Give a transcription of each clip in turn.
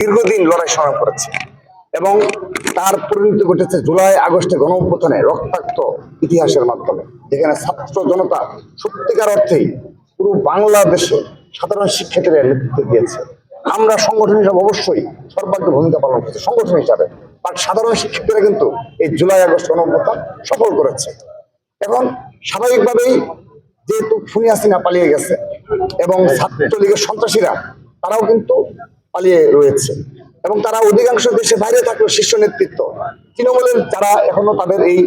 দীর্ঘদিন লড়াই সংগ্রাম করেছে। এবং তার পরিণতি ঘটেছে জুলাই আগস্টে গণ অভ্যুত্থানে রক্তাক্ত ইতিহাসের মাধ্যমে। যেখানে ছাত্র জনতা সত্যিকার অর্থেই পুরো বাংলাদেশে সাধারণ শিক্ষার্থীরা নেতৃত্ব দিয়েছে। আমরা সংগঠন হিসাবে অবশ্যই সর্বাগ্য ভূমিকা পালন করছি। সংগঠন হিসাবে। বাট সাধারণ শিক্ষার্থীরা কিন্তু এই জুলাই আগস্ট গণ অভ্যুত্থান সফল করেছে। এখন স্বাভাবিকভাবেই যেহেতু খুনি হাসিনা পালিয়ে গেছে, এবং ছাত্রলীগের সন্ত্রাসীরা, তারাও কিন্তু পালিয়ে রয়েছে। এবং তারা অধিকাংশ দেশে বাইরে থাকলেও শীর্ষ নেতৃত্ব। তৃণমূলের যারা এখনও তাদের এই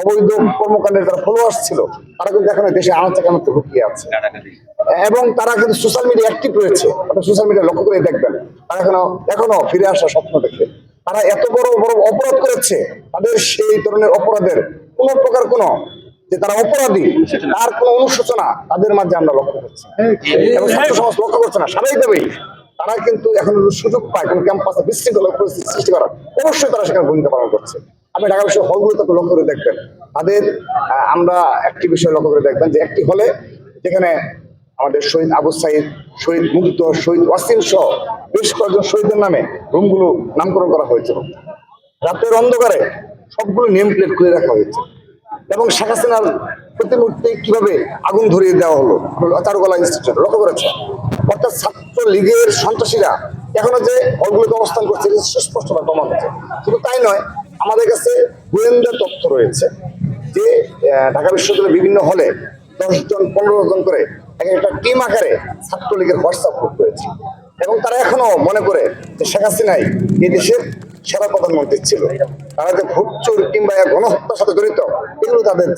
অবৈধ কর্মকাণ্ডের যারা ফলোয়ার্স ছিল তারা কিন্তু এখনও দেশে আনাচে কেনাতে ঢুকিয়ে আছে। এবং তারা কিন্তু সোশ্যাল মিডিয়া অ্যাক্টিভ রয়েছে। আপনি সোশ্যাল মিডিয়া লক্ষ্য করে দেখবেন তারা এখনও এখনও ফিরে আসার স্বপ্ন দেখে। তারা এত বড় বড় অপরাধ করেছে তাদের সেই ধরনের অপরাধের কোনো প্রকার কোনো যে তারা অপরাধী তার কোনো অনুশোচনা তাদের মাঝে আমরা লক্ষ্য করছি। এবং ছাত্র সমাজ লক্ষ্য করছে না স্বাভাবিকভাবেই তারা কিন্তু এখন সুযোগ পায় কোন ক্যাম্পাসে বিশৃঙ্খলা পরিস্থিতি সৃষ্টি করার। অবশ্যই তারা সেখানে ভূমিকা পালন করছে। আপনি ঢাকা বিশ্বের হলগুলোতে লক্ষ্য করে দেখবেন। তাদের আমরা একটি বিষয় লক্ষ্য করে দেখবেন যে একটি হলে যেখানে আমাদের শহীদ আবু সাইদ, শহীদ মুগ্ধ, শহীদ ওয়াসিম সহ বেশ কয়েকজন শহীদের নামে রুমগুলো নামকরণ করা হয়েছিল রাতের অন্ধকারে সবগুলো নেম প্লেট খুলে রাখা হয়েছে। এবং শেখ হাসিনার প্রতিমূর্তি কীভাবে আগুন ধরিয়ে দেওয়া হলো? চারুকলা ইনস্টিটিউট লক্ষ্য করেছে অর্থাৎ ছাত্র লীগের সন্ত্রাসীরা এখনও যে হলগুলোতে অবস্থান করছে, এটা সুস্পষ্টভাবে প্রমাণ হচ্ছে। শুধু তাই নয়, আমাদের কাছে গোয়েন্দা তথ্য রয়েছে যে ঢাকা বিশ্ববিদ্যালয়ের বিভিন্ন হলে দশ জন পনেরো জন করে এক একটা টিম আকারে ছাত্রলীগের হোয়াটসঅ্যাপ গ্রুপ রয়েছে। এবং তারা এখনও মনে করে যে শেখ হাসিনাই এই দেশের সেরা প্রধানমন্ত্রী ছিল। তারা যে ভোট চোর কিংবা গণহত্যার সাথে জড়িত, এগুলো তাদের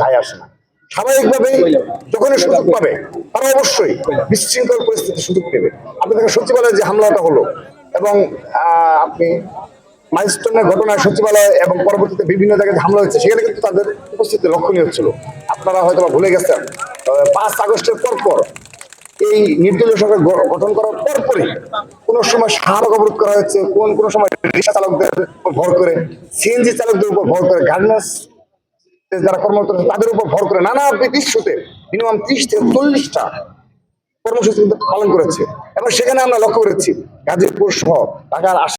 যায় আসে না। সুযোগ পাবে তারা অবশ্যই বিশৃঙ্খল পরিস্থিতি সুযোগ নেবে। আপনি দেখেন সচিবালয়ে যে হামলাটা হলো এবং আহ, আপনি মাইলস্টোনের ঘটনায় সচিবালয় এবং পরবর্তীতে বিভিন্ন জায়গায় হামলা হয়েছে সেখানে কিন্তু তাদের উপস্থিতি লক্ষণীয় ছিল। আপনারা হয়তো বা ভুলে গেছেন পাঁচ আগস্টের পর পর এই নির্দলীয় সরকার গঠন করার পরপরই কোন সময় সড়ক অবরোধ করা হয়েছে কোন কোন সময় রিক্সা চালকদের উপর ভর করে সিএনজি চালকদের উপর ভর করে গার্মেন্টস যারা কর্মরত তাদের উপর ভর করে নানা ইস্যুতে মিনিমাম ত্রিশ থেকে চল্লিশটা কর্মসূচি পালন করেছে। এবং সেখানে আমরা লক্ষ্য করেছি, গাজীপুর সহ ঢাকার